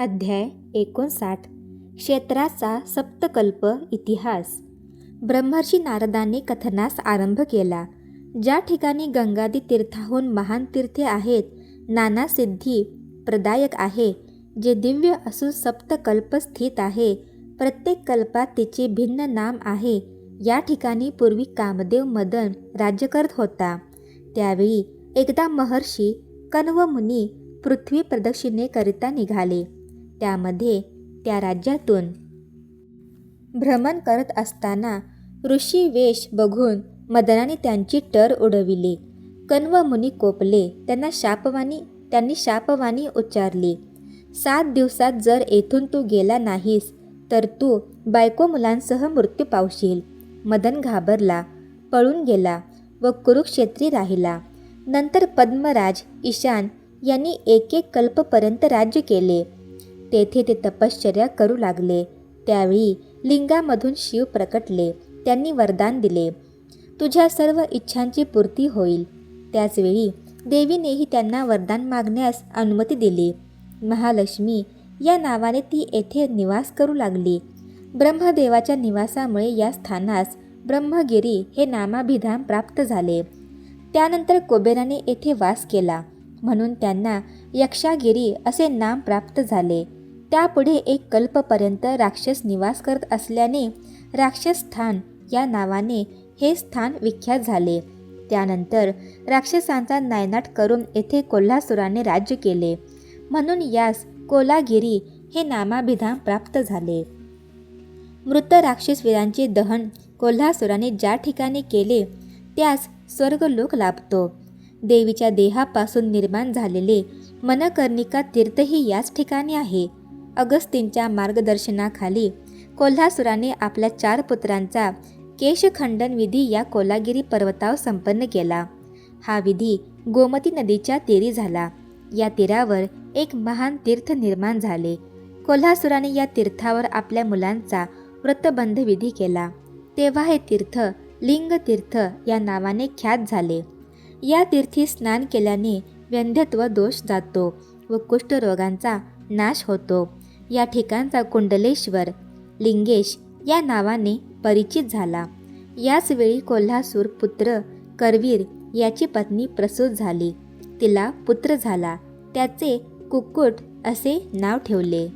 अध्याय एकोणसाठ. क्षेत्राचा सप्तकल्प इतिहास. ब्रह्मर्षी नारदाने कथनास आरंभ केला. ज्या ठिकाणी गंगादी तीर्थाहून महान तीर्थे आहेत नाना सिद्धी प्रदायक आहे जे दिव्य असून सप्तकल्प स्थित आहे. प्रत्येक कल्पात तिचे भिन्न नाम आहे. या ठिकाणी पूर्वी कामदेव मदन राज्य करत होता. त्यावेळी एकदा महर्षी कण्व मुनी पृथ्वी प्रदक्षिणेकरिता निघाले. त्यामध्ये त्या राज्यातून भ्रमण करत असताना ऋषी वेश बघून मदनाने त्यांची टर उडविली. कण्व मुनी कोपले त्यांना शापवाणी त्यांनी शापवाणी उच्चारली. सात दिवसात जर येथून तू गेला नाहीस तर तू बायको मुलांसह मृत्यू पावशील. मदन घाबरला पळून गेला व कुरुक्षेत्री राहिला. नंतर पद्मराज ईशान यांनी एक एक कल्पपर्यंत राज्य केले. तेथे ते तपश्चर्या करू लागले. त्यावेळी लिंगामधून शिव प्रकटले. त्यांनी वरदान दिले. तुझ्या सर्व इच्छांची पूर्ती होईल. त्याचवेळी देवीनेही त्यांना वरदान मागण्यास अनुमती दिली. महालक्ष्मी या नावाने ती येथे निवास करू लागली. ब्रह्मदेवाच्या निवासामुळे या स्थानास ब्रह्मगिरी हे नामाभिधान प्राप्त झाले. त्यानंतर कोबेराने येथे वास केला. म्हणून त्यांना यक्षागिरी असे नाम प्राप्त झाले. त्यापुढे एक कल्पपर्यंत राक्षस निवास करत असल्याने राक्षस स्थान या नावाने हे स्थान विख्यात झाले. त्यानंतर राक्षसांचा नायनाट करून येथे कोल्हासुराने राज्य केले. म्हणून यास कोलागिरी हे नामाभिधान प्राप्त झाले. मृत राक्षसवीरांचे दहन कोल्हासुराने ज्या ठिकाणी केले त्यास स्वर्गलोक लाभतो. देवीच्या देहापासून निर्माण झालेले मनकर्णिका तीर्थही याच ठिकाणी आहे. अगस्तींच्या मार्गदर्शनाखाली कोल्हासुराने आपल्या चार पुत्रांचा केशखंडन विधी या कोलागिरी पर्वतावर संपन्न केला. हा विधी गोमती नदीच्या तीरी झाला. या तीरावर एक महान तीर्थ निर्माण झाले. कोल्हासुराने या तीर्थावर आपल्या मुलांचा व्रतबंध विधी केला. तेव्हा हे तीर्थ लिंग तीर्थ या नावाने ख्यात झाले. या तीर्थी स्नान केल्याने व्यंध्यत्व दोष जातो व कुष्ठरोगांचा नाश होतो. या ठिकाणचा कुंडलेश्वर लिंगेश या नावाने परिचित झाला. याच वेळी कोल्हासूर पुत्र करवीर याची पत्नी प्रसूत झाली. तिला पुत्र झाला. त्याचे कुक्कुट असे नाव ठेवले.